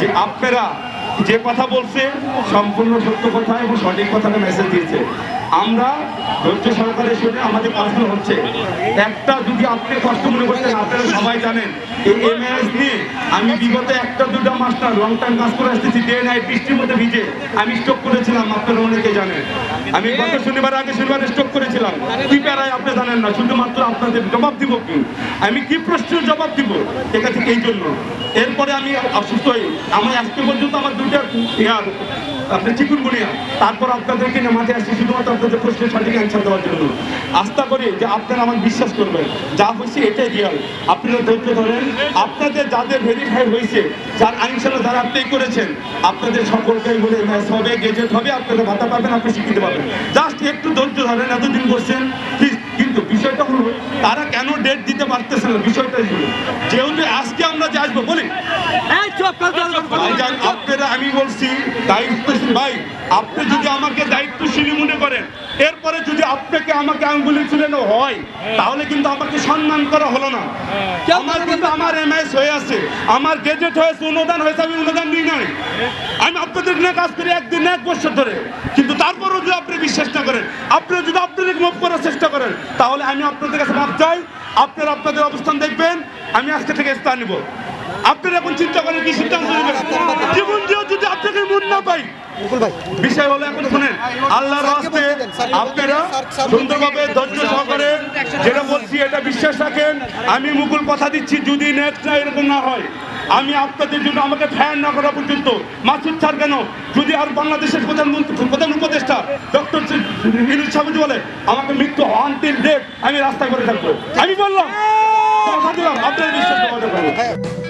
যে আপনারা যে কথা বলছে, সম্পূর্ণ সত্য কথা এবং সঠিক কথাটা মেসেজ দিয়েছে। আমরা ধৈর্য সহকারে শুনে আমাদের পড়াশোনা হচ্ছে, একটা যদি আপনি কষ্ট মনে করতেন আপনারা সবাই জানেন, এই এমএস নিয়ে আমি বিগত একটা দুটো মাস না লং টাইম কাজ করে আসতেছি ডে নাইট বৃষ্টির মধ্যে ভিজে আমি স্টক করেছিলাম, আপনারা অনেকে জানেন। আমি গত শনিবার আগে শনিবার স্টক করেছিলাম। কি প্যারায় আপনি জানেন না, শুধুমাত্র আপনাদের জবাব দিব কি? আমি কি প্রশ্নের জবাব দিব? এটা ঠিক এই জন্য। এরপরে আমি অসুস্থ হই। আমি আজকে পর্যন্ত আমার দুইটা ইয়ার, আপনি চিকুনগুনিয়া তারপর আপনাদেরকে মাঠে আসছি শুধুমাত্র আপনাদের প্রশ্নের সঠিক অ্যান্সার দেওয়ার জন্য। আস্থা করি যে আপনারা আমাকে বিশ্বাস করবেন। যা হচ্ছে এটাই রিয়াল আপনারা ধৈর্য ধরেন। আপনাদের যাদের ভেরিফাই হয়েছে, যার আইনশালা যারা আপনি করেছেন, আপনাদের সকলকে বলে ম্যাচ হবে গেজেট হবে আপনারা ভাতা পাবেন, আপনি শিখিতে পাবেন। জাস্ট একটু ধৈর্য ধরেন, এতদিন করছেন প্লিজ কিন্তু তারা কেন ডেট দিতে পারতেছে না? বিষয়টা যেহেতু আজকে আমরা যে আসব বলি। আপনারা আমি বলছি দায়িত্বশীল ভাই আপনি যদি আমাকে দায়িত্বশীল মনে করেন এরপরে যদি আপনাকে আমাকে আঙ্গুলি ছিলেন হয় তাহলে কিন্তু আমাকে সম্মান করা হলো না। আমার কিন্তু আমার এমএস হয়ে আছে। আমার গেজেট হয়েছে অনুদান হয়েছে আমি অনুদান দিই নাই। আমি আপনাদের নিয়ে কাজ করি একদিন এক বছর ধরে। কিন্তু তারপরও না করেন। আপনি যদি আপনাদের মুভ করার চেষ্টা করেন তাহলে আমি আপনাদের কাছে মাপ চাই। আপনারা আপনাদের অবস্থান দেখবেন। আমি আজকে থেকে স্থান নিব। আপনারা এখন চিন্তা করেন কি সিদ্ধান্ত নেবেন? জীবন দিয়েও যদি আপনাকে মন না পাই। বিষয় হলো এখন শুনেন আল্লাহর রাস্তে আপনারা সুন্দরভাবে ধৈর্য সহকারে যেটা বলছি এটা বিশ্বাস রাখেন। আমি মুকুল কথা দিচ্ছি যদি নেক্সট না এরকম না হয়। আমি আপনাদের জন্য আমাকে ফ্যান না করা পর্যন্ত মাসুদ স্যার কেন? যদি আর বাংলাদেশের প্রধানমন্ত্রী প্রধান উপদেষ্টা ডক্টর ইনুজ সাহেব বলে, আমাকে মৃত্যু অন্তিম ডেট আমি রাস্তায় করে থাকব। আমি বললাম। আপনার বিশ্বাস